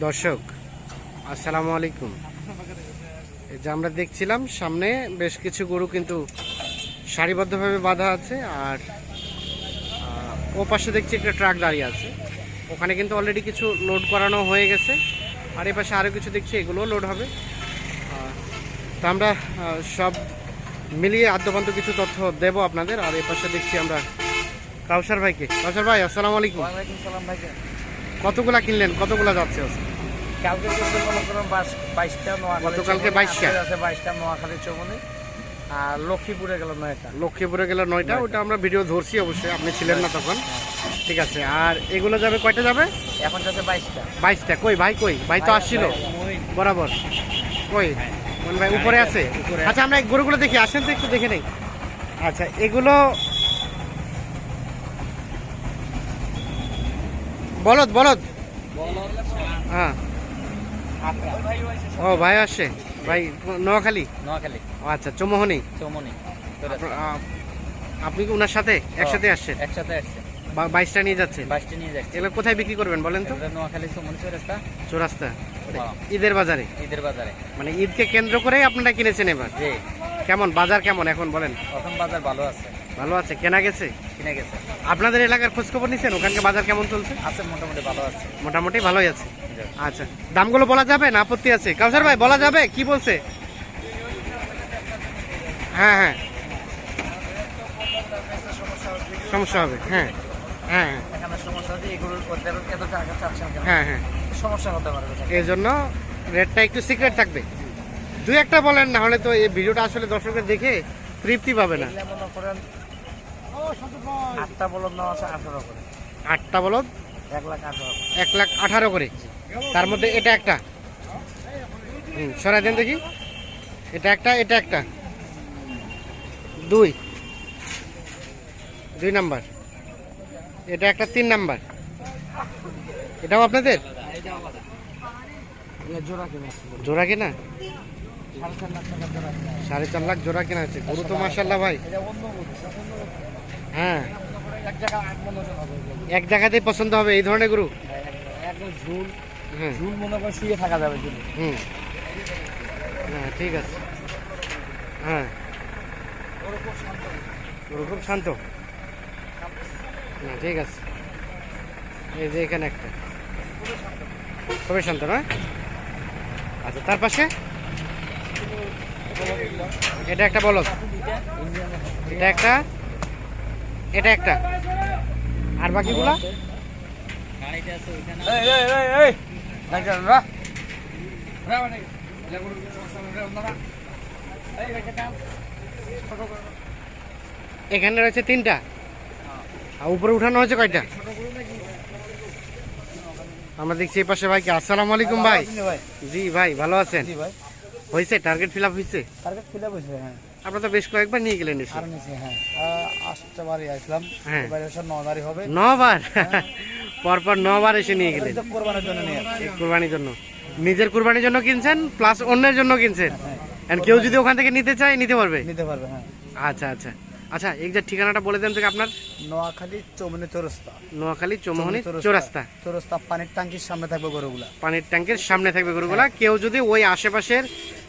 দর্শক, আসসালামু আলাইকুম। যে আমরা দেখছিলাম, সামনে বেশ কিছু গরু কিন্তু সারিবদ্ধভাবে বাঁধা আছে আর ও পাশে দেখছি একটা ট্রাক দাঁড়িয়ে আছে। ওখানে কিন্তু অলরেডি কিছু লোড করানো হয়ে গেছে। আর এ পাশে আরও কিছু দেখছি, এগুলোও লোড হবে। তো আমরা সব মিলিয়ে আদ্যপান্ত কিছু তথ্য দেব আপনাদের। আর এ পাশে দেখছি আমরা কাউসার ভাইকে। কাউসার ভাই, আসসালামু আলাইকুম। ভাইকে কতগুলা কিনলেন? কতগুলা যাচ্ছে? কালকে মনে করুন বাইশটা নোয়াখালী গতকালকে চৌমনি, 22টা? আজকে আছে বাইশটা নোয়াখালী চৌমনি। আর লক্ষ্মীপুরে গেল নয়টা। লক্ষ্মীপুরে গেল নয়টা ওটা আমরা ভিডিও ধরছি অবশ্যই আপনি ছিলেন না তখন। ঠিক আছে আর এগুলো যাবে কয়টা যাবে? এখন যাচ্ছে বাইশটা। বাইশটা কই ভাই কই? ভাই তো আসছিল। বরাবর। কই? কোন ভাই উপরে আছে? আচ্ছা আমরা গরুগুলো দেখি আসেন তো একটু দেখে নেই। আচ্ছা এগুলো বলদ বলদ। হ্যাঁ। ও ভাই আসছে। ভাই নোয়াখালী? নোয়াখালী। আচ্ছা চৌমোহনী? আপনি কি ওনার সাথে? একসাথে আসছেন? একসাথে আসছে। বাইশটা নিয়ে যাচ্ছেন? বাইশটা নিয়ে যাচ্ছে। এগুলো কোথায় বিক্রি করবেন বলেন তো? নোয়াখালী চৌমনি চৌরাস্তা। চৌরাস্তা। হ্যাঁ। ঈদের বাজারে? ঈদের বাজারে। মানে ঈদকে কেন্দ্র করেই আপনারা কিনেছেন এবার? কেমন? বাজার কেমন এখন বলেন? প্রথম বাজার ভালো আছে। ভালো আছে কেনা গেছে? কিনে গেছে। আপনাদের এলাকার খোঁজ খবর নিচ্ছেন ওখানকার বাজার কেমন চলছে? আছে মোটামুটি ভালো আছে। মোটামুটি ভালোই আছে। আচ্ছা দামগুলো বলা যাবে না? আপত্তি আছে। কাউসার ভাই বলা যাবে? কি বলছে? হ্যাঁ হ্যাঁ। সমস্যা হবে হ্যাঁ। হ্যাঁ হ্যাঁ, সমস্যা হ্যাঁ হ্যাঁ। সমস্যা হতে পারে এই জন্য রেটটা একটু সিক্রেট থাকবে। দুই একটা বলেন না হলে তো এই ভিডিওটা আসলে দর্শকের দেখে তৃপ্তি পাবে না। আটটা বলদ নেওয়া আছে আঠারো করে। আটটা বলদ? এক লাখ আঠারো করে। এক লাখ আঠারো করে। তার মধ্যে এটা একটা। হুম সরাই দেন দেখি। এটা একটা এটা একটা। দুই। দুই নাম্বার। এটা একটা তিন নাম্বার। এটাও আপনাদের? জোড়া কিনে সাড়ে চার লাখ জোড়া কিনে আছে। গরু তো মার্শাল্লাহ ভাই। হ্যাঁ। এক জায়গা আট ওজন হবে এগুলো। এক দেখাতেই পছন্দ হবে এই ধরনের গরু? একদম ঝুল। হ্যাঁ। ঝুল মনে করে শুয়ে থাকা যাবে হুম। হ্যাঁ ঠিক আছে। হ্যাঁ। গরু খুব শান্ত হ্যাঁ ঠিক আছে। এই যে এখানে একটা। খুবই শান্ত। না? আচ্ছা তার পাশে? এটা একটা বলদ। এটা একটা? এটা একটা। আর বাকিগুলা? এখানে রয়েছে তিনটা? আর উপরে উঠানো হয়েছে কয়টা? আমরা দেখছি এই পাশে ভাইকে। আসসালামু আলাইকুম ভাই। ভাই? জি ভাই ভালো আছেন। ভাই। হয়েছে টার্গেট ফিল আপ হয়েছে টার্গেট ফিলে বসে হ্যাঁ। আপনারা তো বেশ কয়েকবার নিয়ে গেলেন এসে। আর নিচে হ্যাঁ। আসতে বাড়ি আসলাম। হ্যাঁ। এবারে সব নদারি হবে। নবার? পরপর নবার এসে নিয়ে গেলেন। কোরবানির জন্য নিয়ে। কুরবানির জন্য। নিজের কুরবানির জন্য কিনছেন প্লাস অন্যের জন্য কিনছেন? হ্যাঁ And কেউ যদি ওখান থেকে নিতে চায় নিতে পারবে? নিতে পারবে হ্যাঁ। আচ্ছা আচ্ছা। আচ্ছা এক্সাক্ট ঠিকানাটা বলে দেন থেকে আপনার। নোয়াখালী চৌমনি চৌরাস্তা। নোয়াখালী চৌরাস্তা। চৌরাস্তা। চৌরাস্তা পানির ট্যাঙ্কির সামনে থাকবে গরুগুলা। পানির ট্যাঙ্কির সামনে থাকবে গরুগুলা। কেউ যদি ওই আশেপাশের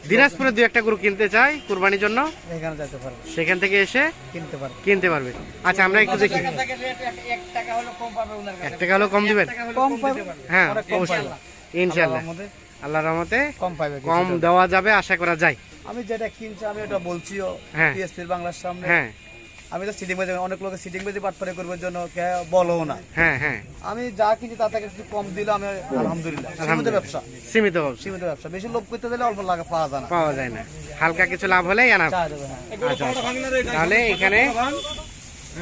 দিনাজপুরে দু একটা গরু কিনতে চাই কুরবানির জন্য। এখানে যেতে পারবে। সেখান থেকে এসে কিনতে পারবে। কিনতে পারবে। আচ্ছা আমরা একটু দেখি। এক টাকা হলো কম দিবেন? কম পাবে। হ্যাঁ অবশ্যই। ইনশাল্লাহ আল্লাহ রহমতে কম পাবে কম দেওয়া যাবে আশা করা যায়। আমি যেটা কিনছি আমি ওটা বলছিও হ্যাঁ। পিএসপির বাংলার সামনে। হ্যাঁ। আমি তো সিটিং বাজি অনেক লোকে সিটিং বাজি পাটপারে করবার জন্য কে বলো না। হ্যাঁ হ্যাঁ। আমি যা কিনছি তার থেকে একটু কম দিলে আমি আলহামদুলিল্লাহ। সীমিত আলহামদুলিল্লাহ। ব্যবসা। সীমিত ব্যবসা। সীমিত ব্যবসা। বেশি লোভ করতে দিলে অল্প লাগা পাওয়া যায় না। পাওয়া যায় না। হালকা কিছু লাভ হলেই আনা হ্যাঁ। আচ্ছা। তাহলে এখানে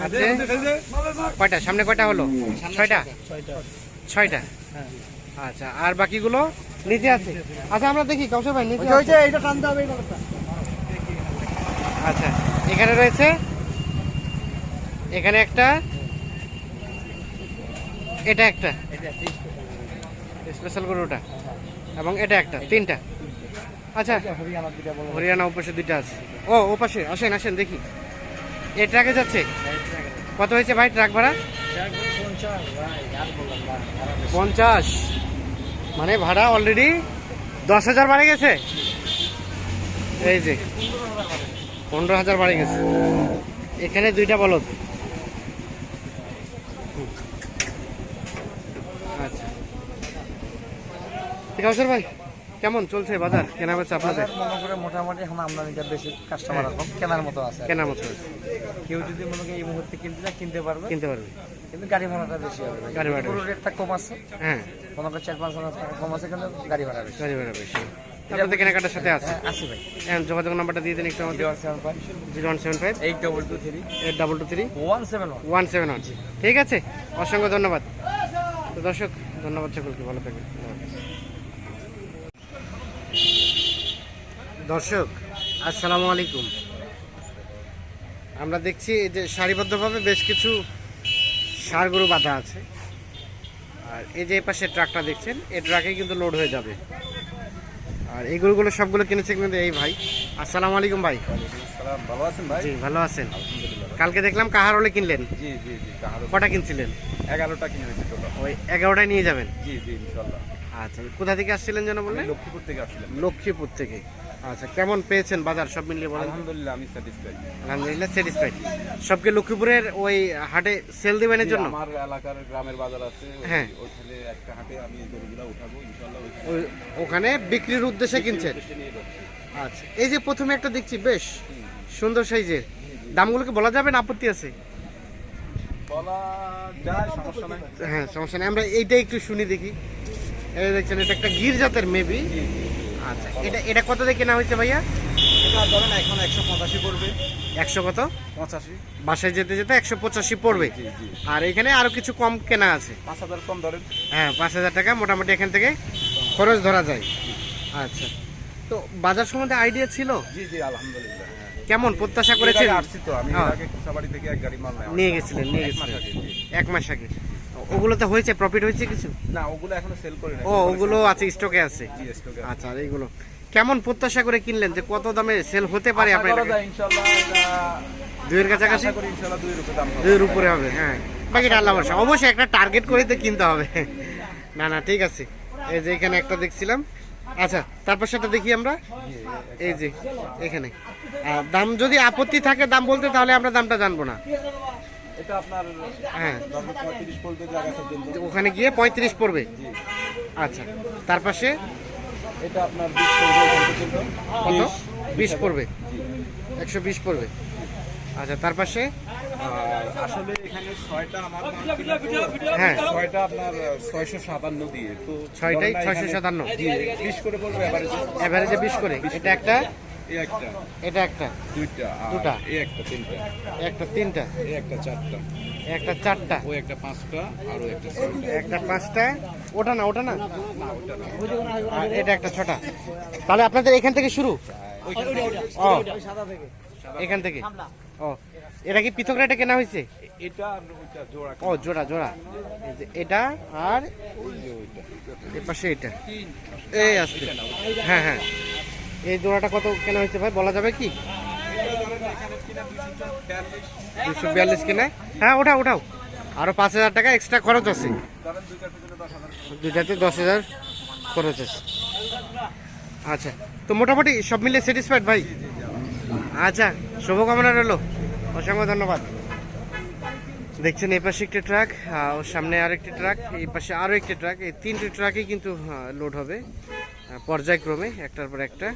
আছে? কয়টা? সামনে কয়টা হলো? ছয়টা? ছয়টা। ছয়টা? হ্যাঁ আচ্ছা আর বাকিগুলো নিচে আছে? আচ্ছা আমরা দেখি কৌশল ভাই নিচে টানতে হবে। আচ্ছা এখানে রয়েছে এখানে একটা, এটা একটা। স্পেশাল গরুটা এবং এটা একটা, তিনটা। আচ্ছা। হরিয়ানা ওপাশে দুইটা আছে। ও, ওপাশে, আসেন আসেন, দেখি। এ ট্রাকে যাচ্ছে? কত হয়েছে ভাই ট্রাক ভাড়া। পঞ্চাশ। মানে ভাড়া অলরেডি দশ হাজার বাড়ে গেছে? এই যে, পনেরো হাজার বাড়ে গেছে। এখানে দুইটা বলদ হুম। আচ্ছা আছে ভাই? কেমন চলছে বাজার? কেনা বেচা আপনাদের? মনে করে মোটামুটি এখন আমদানিটা বেশি কাস্টমার কম কেনার মতো আছে। কেনার মতো আছে? কেউ যদি মনে করে এই মুহূর্তে কিনতে চায় কিনতে পারবে। কিনতে পারবে। কিন্তু গাড়ি ভাড়াটা বেশি হবে গাড়ি ভাড়া পুরো রেটটা কম আছে। হ্যাঁ। মনে করে চার পাঁচ হাজার টাকা কম আছে কিন্তু গাড়ি ভাড়া বেশি। গাড়ি ভাড়া বেশি। আপনাদের কেনাকাটার সাথে আছে? হ্যাঁ আছে ভাই। হ্যাঁ যোগাযোগ নাম্বারটা দিয়ে দিন একটু আমাদের। Zero one seven five. Zero one seven five. Eight double two three. Eight double two three. One seven one. One seven one. ঠিক আছে? অসংখ্য ধন্যবাদ। তো দর্শক ধন্যবাদ সকলকে। ভালো থাকবেন। দর্শক আসসালামু আলাইকুম। আমরা দেখছি এই যে সারিবদ্ধভাবে বেশ কিছু সার গরু বাঁধা আছে। আর এই যে পাশে ট্রাকটা দেখছেন এই ট্রাকে কিন্তু লোড হয়ে যাবে। আর এই গরুগুলো সবগুলো কিনেছে কিন্তু এই ভাই। আসসালামু আলাইকুম ভাই। ভালো আছেন ভাই? জি ভালো আছেন। কালকে দেখলাম কাহারলে কিনলেন। জি জি জি কাহারো কটা কিনছিলেন? এগারোটা কিনে হয়েছে টোটাল। ওই এগারোটায় নিয়ে যাবেন। জি জি ইনশাল্লাহ। আচ্ছা কোথা থেকে আসছিলেন যেন বললেন? লক্ষ্মীপুর থেকে আসছিলাম। লক্ষ্মীপুর থেকে। আচ্ছা কেমন পেয়েছেন বাজার সব মিলিয়ে বলেন? আলহামদুলিল্লাহ আমি স্যাটিসফাইড আলহামদুলিল্লাহ স্যাটিসফাইড সবকে লক্ষ্মীপুরের ওই হাটে সেল দিবেনের জন্য? আমার এলাকার গ্রামের বাজার আছে হ্যাঁ। ওইখানে একটা হাটে আমি গরুগুলো উঠাবো ওই ওখানে বিক্রির উদ্দেশ্যে কিনছেন? আচ্ছা এই যে প্রথমে একটা দেখছি বেশ সুন্দর সাইজের। দামগুলোকে বলা যাবে না আপত্তি আছে? বলা যায় সমস্যা নাই। হ্যাঁ সমস্যা নেই। আমরা এইটা একটু শুনি দেখি। এই দেখছেন এটা একটা গির জাতের মেবি আচ্ছা এটা এটা কত দিয়ে কেনা হয়েছে ভাইয়া? এটা ধরেন এখন একশো পঁচাশি পড়বে। একশো কত? পঁচাশি। বাসায় যেতে যেতে একশো পঁচাশি পড়বে। আর এখানে আরও কিছু কম কেনা আছে। পাঁচ হাজার কম ধরেন। হ্যাঁ পাঁচ হাজার টাকা মোটামুটি এখান থেকে খরচ ধরা যায়। আচ্ছা। তো বাজার সম্বন্ধে আইডিয়া ছিল? জি জি আলহামদুলিল্লাহ হ্যাঁ। কেমন প্রত্যাশা করেছেন? আসছি তো আমি হ্যাঁ। আগে থেকে এক গাড়ি মাল নিয়ে গেছিলেন নিয়ে গেছিলেন। এক মাস আগে। ওগুলোতে হয়েছে প্রফিট হয়েছে কিছু? না ওগুলো এখনও সেল করে নাই। ও ওগুলো আছে স্টকে আছে? জি স্টকে আচ্ছা আর এইগুলো। কেমন প্রত্যাশা করে কিনলেন? যে কত দামে সেল হতে পারে আপনার করা ইনশাআল্লাহ এটা দুইয়ের কাছাকাছি? ইনশাআল্লাহ দুই রুপে দাম দুইয়ের উপরে হবে হ্যাঁ। বাকিটা আল্লাহ ভরসা। অবশ্যই একটা টার্গেট করে তো কিনতে হবে। না না ঠিক আছে। এই যে এখানে একটা দেখছিলাম। আচ্ছা তারপর সেটা দেখি আমরা। এই যে এখানে। দাম যদি আপত্তি থাকে দাম বলতে তাহলে আমরা দামটা জানব না। এটা আপনার হ্যাঁ। ওখানে গিয়ে পঁয়ত্রিশ পড়বে? আচ্ছা। তার পাশে? এটা আপনার বিশ পড়বে কত? বিশ। পড়বে? একশো বিশ পড়বে। আচ্ছা তার পাশে? আসলে এখানে ছয়টা আমার হ্যাঁ। ছয়টা আপনার ছয়শো সাতান্ন দিয়ে। তো ছয়টাই ধরো না 657 বিশ করে এভারেজে এভারেজে বিশ করে। এটা একটা এই একটা। এটা একটা। দুইটা দুটা। এই একটা তিনটা। একটা তিনটা। এই একটা চারটা। একটা চারটা। ওই একটা পাঁচটা আর ওই একটা একটা পাঁচটা। ওটা না ওটা না? এটা একটা ছটা। তাহলে আপনাদের এখান থেকে শুরু? ও। এখান থেকে? ও। এটা কি পৃথক রেটে কেনা হয়েছে? এটা জোড়া ও জোড়া জোড়া। এটা আর এর পাশে এটা। এই আসছে। হ্যাঁ হ্যাঁ। এই জোড়াটা কত কেনা হয়েছে ভাই? বলা যাবে কি? দুশো বিয়াল্লিশ কিনা? হ্যাঁ ওঠাও ওঠাও। আরও পাঁচ হাজার টাকা এক্সট্রা খরচ আছে। দুইটাতে দশ হাজার খরচ আছে। আচ্ছা তো মোটামুটি সব মিলে স্যাটিসফাইড ভাই? আচ্ছা শুভকামনা রইল। অসংখ্য ধন্যবাদ। দেখছেন এই পাশে একটি ট্রাক ওর সামনে আরেকটি ট্রাক এই পাশে আরও একটি ট্রাক এই তিনটি ট্রাকই কিন্তু লোড হবে। পর্যায়ক্রমে একটার পর একটা